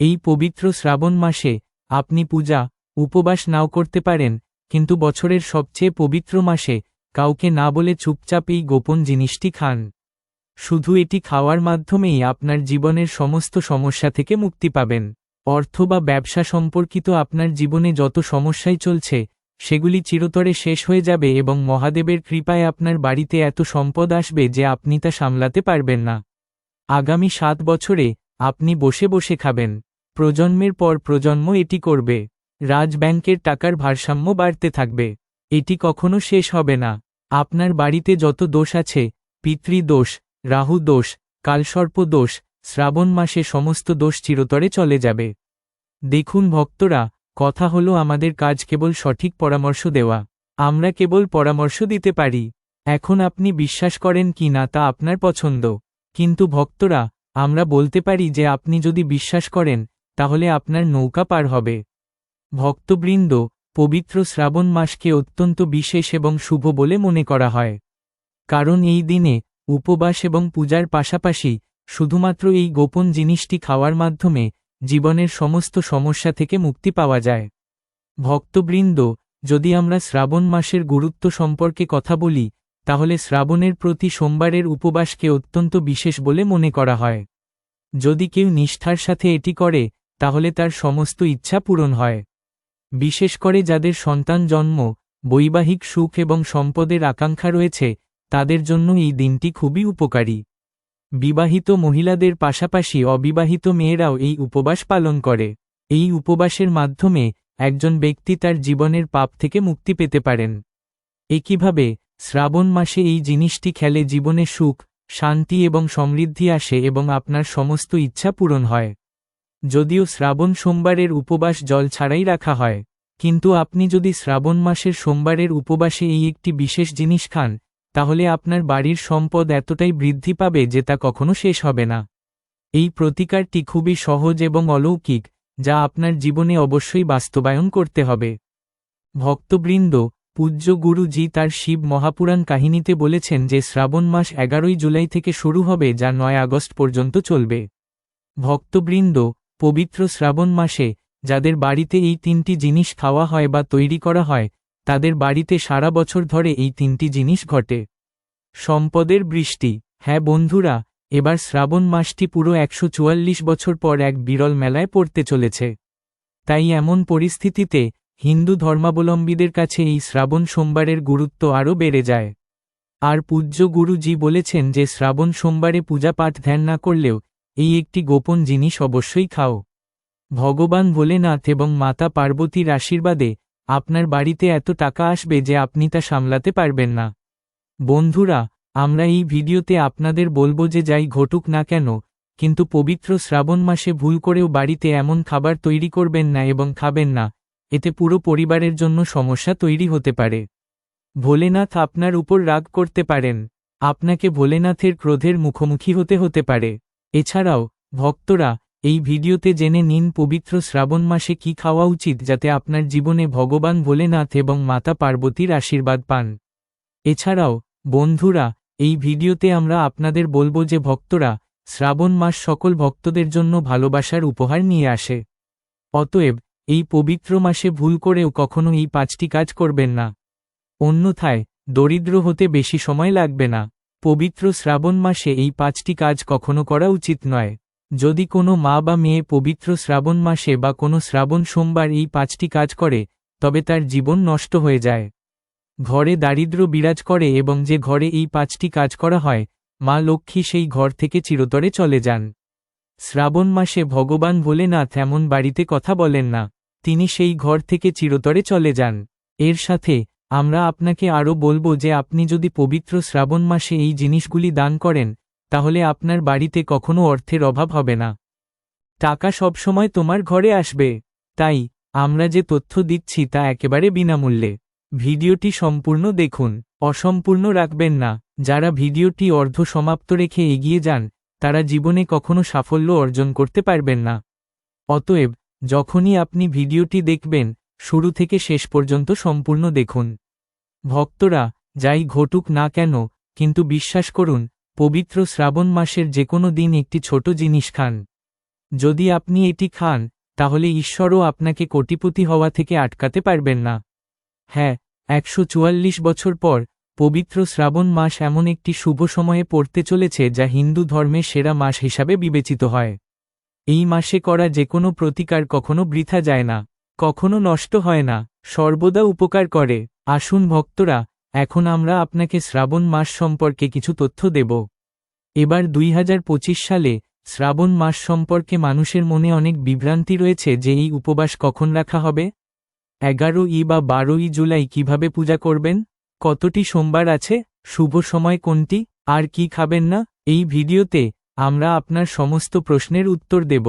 এই পবিত্র শ্রাবণ মাসে আপনি পূজা, উপবাস নাও করতে পারেন, কিন্তু বছরের সবচেয়ে পবিত্র মাসে কাউকে না বলে চুপচাপ এই গোপন জিনিসটি খান। শুধু এটি খাওয়ার মাধ্যমেই আপনার জীবনের সমস্ত সমস্যা থেকে মুক্তি পাবেন। অর্থ বা ব্যবসা সম্পর্কিত আপনার জীবনে যত সমস্যাই চলছে, সেগুলি চিরতরে শেষ হয়ে যাবে এবং মহাদেবের কৃপায় আপনার বাড়িতে এত সম্পদ আসবে যে আপনি তা সামলাতে পারবেন না। আগামী সাত বছরে আপনি বসে বসে খাবেন। প্রজন্মের পর প্রজন্ম এটি করবে। রাজ ব্যাংকের টাকার ভারসাম্য বাড়তে থাকবে। এটি কখনো শেষ হবে না। আপনার বাড়িতে যত দোষ আছে পিতৃদোষ রাহু দোষ, কালসর্প দোষ, শ্রাবণ মাসে সমস্ত দোষ চিরতরে চলে যাবে। দেখুন ভক্তরা, কথা হলো আমাদের কাজ কেবল সঠিক পরামর্শ দেওয়া। আমরা কেবল পরামর্শ দিতে পারি। এখন আপনি বিশ্বাস করেন কি না তা আপনার পছন্দ। কিন্তু ভক্তরা, আমরা বলতে পারি যে আপনি যদি বিশ্বাস করেন তাহলে আপনার নৌকা পার হবে। ভক্তবৃন্দ, পবিত্র শ্রাবণ মাসকে অত্যন্ত বিশেষ এবং শুভ বলে মনে করা হয়। কারণ এই দিনে উপবাস এবং পূজার পাশাপাশি শুধুমাত্র এই গোপন জিনিসটি খাওয়ার মাধ্যমে জীবনের সমস্ত সমস্যা থেকে মুক্তি পাওয়া যায়। ভক্তবৃন্দ, যদি আমরা শ্রাবণ মাসের গুরুত্ব সম্পর্কে কথা বলি, তাহলে শ্রাবণের প্রতি সোমবারের উপবাসকে অত্যন্ত বিশেষ বলে মনে করা হয়। যদি কেউ নিষ্ঠার সাথে এটি করে তাহলে তার সমস্ত ইচ্ছা পূরণ হয়। বিশেষ করে যাদের সন্তান জন্ম, বৈবাহিক সুখ এবং সম্পদের আকাঙ্ক্ষা রয়েছে, তাদের জন্য এই দিনটি খুবই উপকারী। বিবাহিত মহিলাদের পাশাপাশি অবিবাহিত মেয়েরাও এই উপবাস পালন করে। এই উপবাসের মাধ্যমে একজন ব্যক্তি তার জীবনের পাপ থেকে মুক্তি পেতে পারেন। একইভাবে, শ্রাবণ মাসে এই জিনিসটি খেলে জীবনে সুখ, শান্তি এবং সমৃদ্ধি আসে এবং আপনার সমস্ত ইচ্ছা পূরণ হয়। যদিও শ্রাবণ সোমবারের উপবাস জল ছাড়াই রাখা হয়, কিন্তু আপনি যদি শ্রাবণ মাসের সোমবারের উপবাসে এই একটি বিশেষ জিনিস খান, তাহলে আপনার বাড়ির সম্পদ এতটাই বৃদ্ধি পাবে যে তা কখনো শেষ হবে না। এই প্রতিকারটি খুবই সহজ এবং অলৌকিক, যা আপনার জীবনে অবশ্যই বাস্তবায়ন করতে হবে। ভক্তবৃন্দ, পূজ্য গুরুজি তার শিব মহাপুরাণ কাহিনীতে বলেছেন যে শ্রাবণ মাস এগারোই জুলাই থেকে শুরু হবে যা নয় আগস্ট পর্যন্ত চলবে। ভক্তবৃন্দ পবিত্র শ্রাবণ মাসে, যাদের বাড়িতে এই তিনটি জিনিস খাওয়া হয় বা তৈরি করা হয়, তাদের বাড়িতে সারা বছর ধরে এই তিনটি জিনিস ঘটে। সম্পদের বৃষ্টি হ্যাঁ বন্ধুরা, এবার শ্রাবণ মাসটি পুরো একশো চুয়াল্লিশ বছর পর এক বিরল মেলায় পড়তে চলেছে। তাই এমন পরিস্থিতিতে, হিন্দু ধর্মাবলম্বীদের কাছে এই শ্রাবণ সোমবারের গুরুত্ব আরও বেড়ে যায়। আর পূজ্য গুরুজি বলেছেন যে শ্রাবণ সোমবারে পূজা পাঠ ধ্যান না করলেও এই একটি গোপন জিনিস অবশ্যই খাও। ভগবান ভোলেনাথ এবং মাতা পার্বতীর আশীর্বাদে আপনার বাড়িতে এত টাকা আসবে যে আপনি তা সামলাতে পারবেন না। বন্ধুরা, আমরা এই ভিডিওতে আপনাদের বলব যে যাই ঘটুক না কেন, কিন্তু পবিত্র শ্রাবণ মাসে ভুল করেও বাড়িতে এমন খাবার তৈরি করবেন না এবং খাবেন না, এতে পুরো পরিবারের জন্য সমস্যা তৈরি হতে পারে। ভোলেনাথ আপনার উপর রাগ করতে পারেন। আপনাকে ভোলেনাথের ক্রোধের মুখোমুখি হতে হতে পারে। এছাড়াও, ভক্তরা, এই ভিডিওতে জেনে নিন পবিত্র শ্রাবণ মাসে কি খাওয়া উচিত যাতে আপনার জীবনে ভগবান ভোলেনাথ এবং মাতা পার্বতীর আশীর্বাদ পান। এছাড়াও, বন্ধুরা, এই ভিডিওতে আমরা আপনাদের বলব যে ভক্তরা, শ্রাবণ মাস সকল ভক্তদের জন্য ভালোবাসার উপহার নিয়ে আসে। অতএব, এই পবিত্র মাসে ভুল করেও কখনো এই পাঁচটি কাজ করবেন না। অন্যথায়, দরিদ্র হতে বেশি সময় লাগবে না। পবিত্র শ্রাবণ মাসে এই পাঁচটি কাজ কখনো করা উচিত নয়। যদি কোনো মা বা মেয়ে পবিত্র শ্রাবণ মাসে বা কোনো শ্রাবণ সোমবার এই পাঁচটি কাজ করে, তবে তার জীবন নষ্ট হয়ে যায়। ঘরে দারিদ্র বিরাজ করে এবং যে ঘরে এই পাঁচটি কাজ করা হয়, মা লক্ষ্মী সেই ঘর থেকে চিরতরে চলে যান। শ্রাবণ মাসে ভগবান ভোলেনাথ এমন বাড়িতে কথা বলেন না, তিনি সেই ঘর থেকে চিরতরে চলে যান। এর সাথে আমরা আপনাকে আরও বলব যে আপনি যদি পবিত্র শ্রাবণ মাসে এই জিনিসগুলি দান করেন, তাহলে আপনার বাড়িতে কখনো অর্থের অভাব হবে না। টাকা সবসময় তোমার ঘরে আসবে। তাই, আমরা যে তথ্য দিচ্ছি তা একেবারে বিনামূল্যে। ভিডিওটি সম্পূর্ণ দেখুন। অসম্পূর্ণ রাখবেন না। যারা ভিডিওটি অর্ধ সমাপ্ত রেখে এগিয়ে যান, তারা জীবনে কখনো সাফল্য অর্জন করতে পারবেন না। অতএব, যখনই আপনি ভিডিওটি দেখবেন শুরু থেকে শেষ পর্যন্ত সম্পূর্ণ দেখুন। ভক্তরা, যাই ঘটুক না কেন, কিন্তু বিশ্বাস করুন, পবিত্র শ্রাবণ মাসের যে কোনো দিন একটি ছোট জিনিস খান। যদি আপনি এটি খান, তাহলে ঈশ্বরও আপনাকে কোটিপতি হওয়া থেকে আটকাতে পারবেন না। হ্যাঁ একশো চুয়াল্লিশ বছর পর, পবিত্র শ্রাবণ মাস এমন একটি শুভ সময়ে পড়তে চলেছে যা হিন্দু ধর্মের সেরা মাস হিসাবে বিবেচিত হয়। এই মাসে করা যে কোনো প্রতিকার কখনো বৃথা যায় না। কখনো নষ্ট হয় না, সর্বদা উপকার করে। আসুন ভক্তরা, এখন আমরা আপনাকে শ্রাবণ মাস সম্পর্কে কিছু তথ্য দেব। এবার দুই হাজার পঁচিশ সালে শ্রাবণ মাস সম্পর্কে মানুষের মনে অনেক বিভ্রান্তি রয়েছে যে এই উপবাস কখন রাখা হবে? এগারো ই বা বারোই জুলাই কীভাবে পূজা করবেন? কতটি সোমবার আছে? শুভ সময় কোনটি? আর কি খাবেন না? এই ভিডিওতে আমরা আপনার সমস্ত প্রশ্নের উত্তর দেব।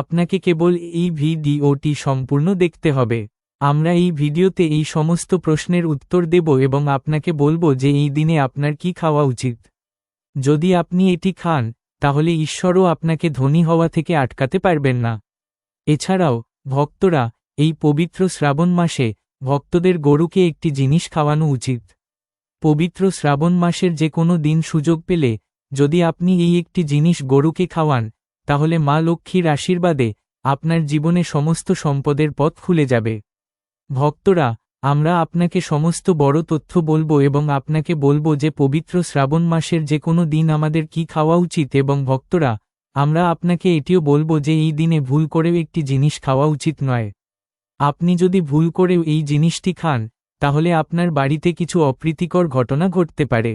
আপনাকে কেবল এই ভিডিওটি সম্পূর্ণ দেখতে হবে। আমরা এই ভিডিওতে এই সমস্ত প্রশ্নের উত্তর দেব এবং আপনাকে বলব যে এই দিনে আপনার কি খাওয়া উচিত। যদি আপনি এটি খান, তাহলে ঈশ্বরও আপনাকে ধনী হওয়া থেকে আটকাতে পারবেন না। এছাড়াও, ভক্তরা, এই পবিত্র শ্রাবণ মাসে ভক্তদের গরুকে একটি জিনিস খাওয়ানো উচিত। পবিত্র শ্রাবণ মাসের যে কোনো দিন সুযোগ পেলে, যদি আপনি এই একটি জিনিস গরুকে খাওয়ান তাহলে মা লক্ষ্মীর আশীর্বাদে আপনার জীবনে সমস্ত সম্পদের পথ খুলে যাবে। ভক্তরা, আমরা আপনাকে সমস্ত বড় তথ্য বলব এবং আপনাকে বলব যে পবিত্র শ্রাবণ মাসের যে কোনো দিন আমাদের কি খাওয়া উচিত এবং ভক্তরা, আমরা আপনাকে এটিও বলব যে এই দিনে ভুল করেও একটি জিনিস খাওয়া উচিত নয়। আপনি যদি ভুল করেও এই জিনিসটি খান, তাহলে আপনার বাড়িতে কিছু অপ্রীতিকর ঘটনা ঘটতে পারে।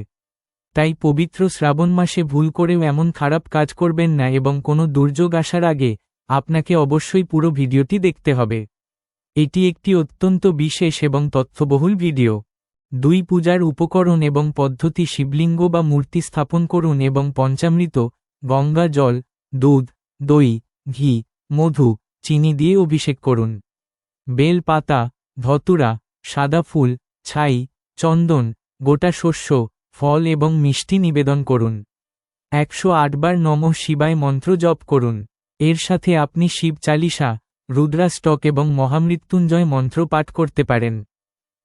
তাই পবিত্র শ্রাবণ মাসে ভুল করেও এমন খারাপ কাজ করবেন না এবং কোনো দুর্যোগ আসার আগে আপনাকে অবশ্যই পুরো ভিডিওটি দেখতে হবে। এটি একটি অত্যন্ত বিশেষ এবং তথ্যবহুল ভিডিও। দুই পূজার উপকরণ এবং পদ্ধতি শিবলিঙ্গ বা মূর্তি স্থাপন করুন এবং পঞ্চামৃত, গঙ্গা জল, দুধ, দই, ঘি, মধু, চিনি দিয়ে অভিষেক করুন। বেল পাতা ধতুরা, সাদা ফুল, ছাই, চন্দন, গোটা শস্য ফল এবং মিষ্টি নিবেদন করুন। একশো আটবার নম শিবায় মন্ত্র জপ করুন। এর সাথে আপনি শিব চালিসা রুদ্রাষ্টক এবং মহামৃত্যুঞ্জয় মন্ত্র পাঠ করতে পারেন।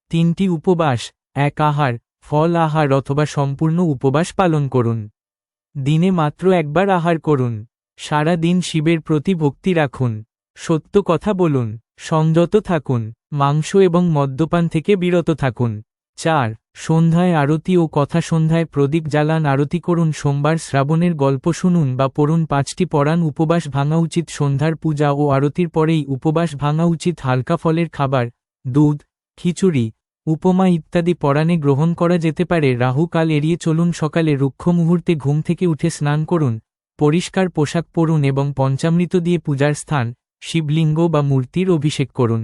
তিনটি উপবাস, এক আহার, ফল আহার অথবা সম্পূর্ণ উপবাস পালন করুন। দিনে মাত্র একবার আহার করুন। সারা দিন শিবের প্রতি ভক্তি রাখুন। সত্য কথা বলুন। সংযত থাকুন। মাংস এবং মদ্যপান থেকে বিরত থাকুন। চার সন্ধ্যায় আরতি ও কথা সন্ধ্যায় প্রদীপ জ্বালান আরতি করুন সোমবার শ্রাবণের গল্প শুনুন বা পড়ুন পাঁচটি পরাণ উপবাস ভাঙা উচিত সন্ধ্যার পূজা ও আরতির পরেই উপবাস ভাঙা উচিত হালকা ফলের খাবার, দুধ, খিচুড়ি, উপমা ইত্যাদি পরাণে গ্রহণ করা যেতে পারে। রাহুকাল এড়িয়ে চলুন সকালে রুক্ষ মুহূর্তে ঘুম থেকে উঠে স্নান করুন, পরিষ্কার পোশাক পরুন এবং পঞ্চামৃত দিয়ে পূজার স্থান, শিবলিঙ্গ বা মূর্তির অভিষেক করুন।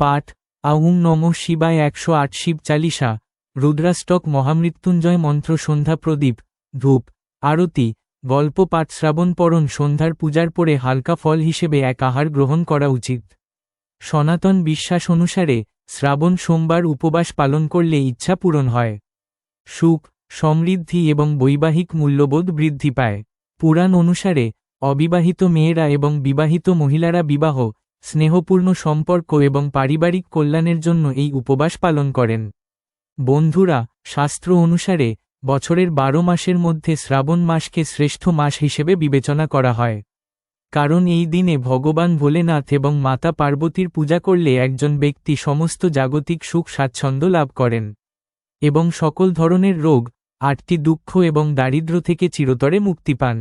পাঠ, আউং নম শিবায় একশো আট শিব চালিসা। রুদ্রাষ্টক মহামৃত্যুঞ্জয় মন্ত্র সন্ধ্যা প্রদীপ, ধূপ, আরতি, গল্প পাঠ শ্রাবণ পরণ সন্ধ্যার পূজার পরে হালকা ফল হিসেবে এক আহার গ্রহণ করা উচিত। সনাতন বিশ্বাস অনুসারে শ্রাবণ সোমবার উপবাস পালন করলে ইচ্ছা পূরণ হয়। সুখ, সমৃদ্ধি এবং বৈবাহিক মূল্যবোধ বৃদ্ধি পায়। পুরাণ অনুসারে অবিবাহিত মেয়েরা এবং বিবাহিত মহিলারা বিবাহ, স্নেহপূর্ণ সম্পর্ক এবং পারিবারিক কল্যাণের জন্য এই উপবাস পালন করেন। বন্ধুরা, শাস্ত্র অনুসারে বছরের বারো মাসের মধ্যে শ্রাবণ মাসকে শ্রেষ্ঠ মাস হিসেবে বিবেচনা করা হয়। কারণ এই দিনে ভগবান ভোলেনাথ এবং মাতা পার্বতীর পূজা করলে একজন ব্যক্তি সমস্ত জাগতিক সুখ স্বাচ্ছন্দ্য লাভ করেন এবং সকল ধরনের রোগ আটটি দুঃখ এবং দারিদ্র থেকে চিরতরে মুক্তি পান।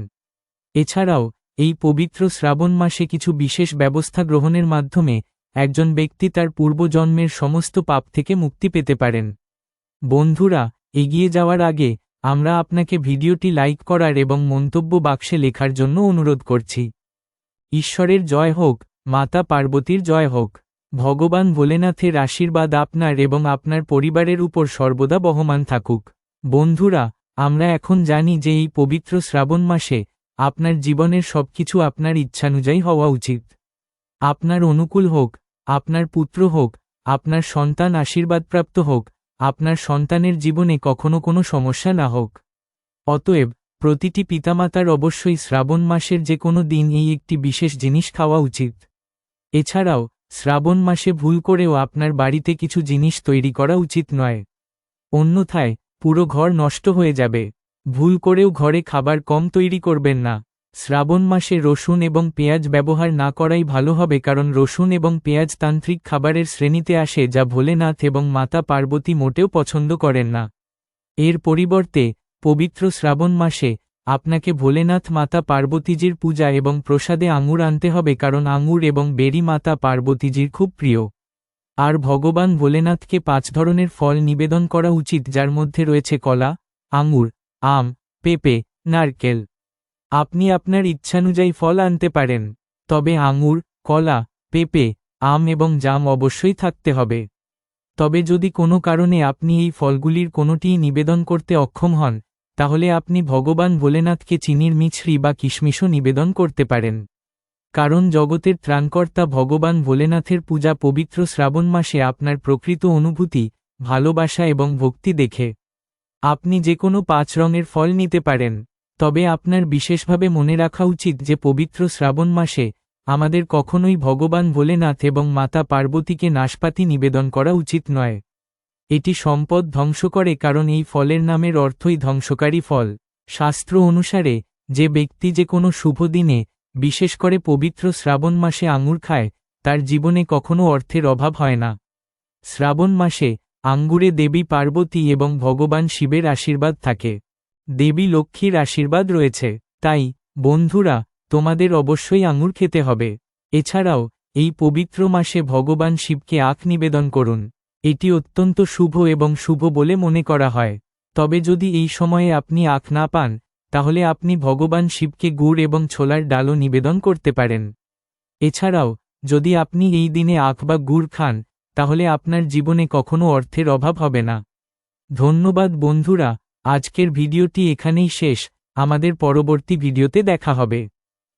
এছাড়াও, এই পবিত্র শ্রাবণ মাসে কিছু বিশেষ ব্যবস্থা গ্রহণের মাধ্যমে একজন ব্যক্তি তার পূর্বজন্মের সমস্ত পাপ থেকে মুক্তি পেতে পারেন। বন্ধুরা, এগিয়ে যাওয়ার আগে, আমরা আপনাকে ভিডিওটি লাইক করার এবং মন্তব্য বাক্সে লেখার জন্য অনুরোধ করছি। ঈশ্বরের জয় হোক, মাতা পার্বতীর জয় হোক। ভগবান ভোলেনাথের আশীর্বাদ আপনার এবং আপনার পরিবারের উপর সর্বদা বহমান থাকুক। বন্ধুরা, আমরা এখন জানি যে এই পবিত্র শ্রাবণ মাসে, আপনার জীবনের সবকিছু আপনার ইচ্ছানুযায়ী হওয়া উচিত। আপনার অনুকূল হোক, আপনার পুত্র হোক, আপনার সন্তান আশীর্বাদপ্রাপ্ত হোক আপনার সন্তানের জীবনে কখনো কোনো সমস্যা না হোক। অতএব, প্রতিটি পিতামাতার অবশ্যই শ্রাবণ মাসের যে কোনো দিন এই একটি বিশেষ জিনিস খাওয়া উচিত। এছাড়াও, শ্রাবণ মাসে ভুল করেও আপনার বাড়িতে কিছু জিনিস তৈরি করা উচিত নয়। অন্যথায়, পুরো ঘর নষ্ট হয়ে যাবে। ভুল করেও ঘরে খাবার কম তৈরি করবেন না। শ্রাবণ মাসে রসুন এবং পেঁয়াজ ব্যবহার না করাই ভালো হবে কারণ রসুন এবং পেঁয়াজ তান্ত্রিক খাবারের শ্রেণীতে আসে যা ভোলেনাথ এবং মাতা পার্বতী মোটেও পছন্দ করেন না। এর পরিবর্তে, পবিত্র শ্রাবণ মাসে, আপনাকে ভোলেনাথ মাতা পার্বতীজির পূজা এবং প্রসাদে আঙুর আনতে হবে কারণ আঙুর এবং বেরি মাতা পার্বতীজির খুব প্রিয়। আর ভগবান ভোলেনাথকে পাঁচ ধরনের ফল নিবেদন করা উচিত যার মধ্যে রয়েছে কলা, আঙুর, আম, পেঁপে, নারকেল। আপনি আপনার ইচ্ছানুযায়ী ফল আনতে পারেন, তবে আঙুর, কলা, পেঁপে, আম এবং জাম অবশ্যই থাকতে হবে। তবে যদি কোনো কারণে আপনি এই ফলগুলির কোনোটিই নিবেদন করতে অক্ষম হন, তাহলে আপনি ভগবান ভোলেনাথকে চিনির মিছরি বা কিশমিশও নিবেদন করতে পারেন। কারণ জগতের ত্রাণকর্তা ভগবান ভোলেনাথের পূজা পবিত্র শ্রাবণ মাসে আপনার প্রকৃত অনুভূতি, ভালোবাসা এবং ভক্তি দেখে। আপনি যে কোনো পাঁচ রঙের ফল নিতে পারেন। তবে আপনার বিশেষভাবে মনে রাখা উচিত যে পবিত্র শ্রাবণ মাসে আমাদের কখনোই ভগবান ভোলেনাথ এবং মাতা পার্বতীকে নাশপাতি নিবেদন করা উচিত নয়। এটি সম্পদ ধ্বংস করে কারণ এই ফলের নামের অর্থই ধ্বংসকারী ফল। শাস্ত্র অনুসারে, যে ব্যক্তি যে কোনো শুভ দিনে, বিশেষ করে পবিত্র শ্রাবণ মাসে আঙুর খায়, তার জীবনে কখনো অর্থের অভাব হয় না। শ্রাবণ মাসে আঙ্গুরে দেবী পার্বতী এবং ভগবান শিবের আশীর্বাদ থাকে। দেবী লক্ষ্মীর আশীর্বাদ রয়েছে। তাই, বন্ধুরা, তোমাদের অবশ্যই আঙুর খেতে হবে। এছাড়াও, এই পবিত্র মাসে ভগবান শিবকে আখ নিবেদন করুন। এটি অত্যন্ত শুভ এবং শুভ বলে মনে করা হয়। তবে যদি এই সময়ে আপনি আখ না পান, তাহলে আপনি ভগবান শিবকে গুড় এবং ছোলার ডালও নিবেদন করতে পারেন। এছাড়াও, যদি আপনি এই দিনে আখ বা গুড় খান, তাহলে আপনার জীবনে কখনো অর্থের অভাব হবে না। ধন্যবাদ বন্ধুরা আজকের ভিডিওটি এখানেই শেষ। আমাদের পরবর্তী ভিডিওতে দেখা হবে।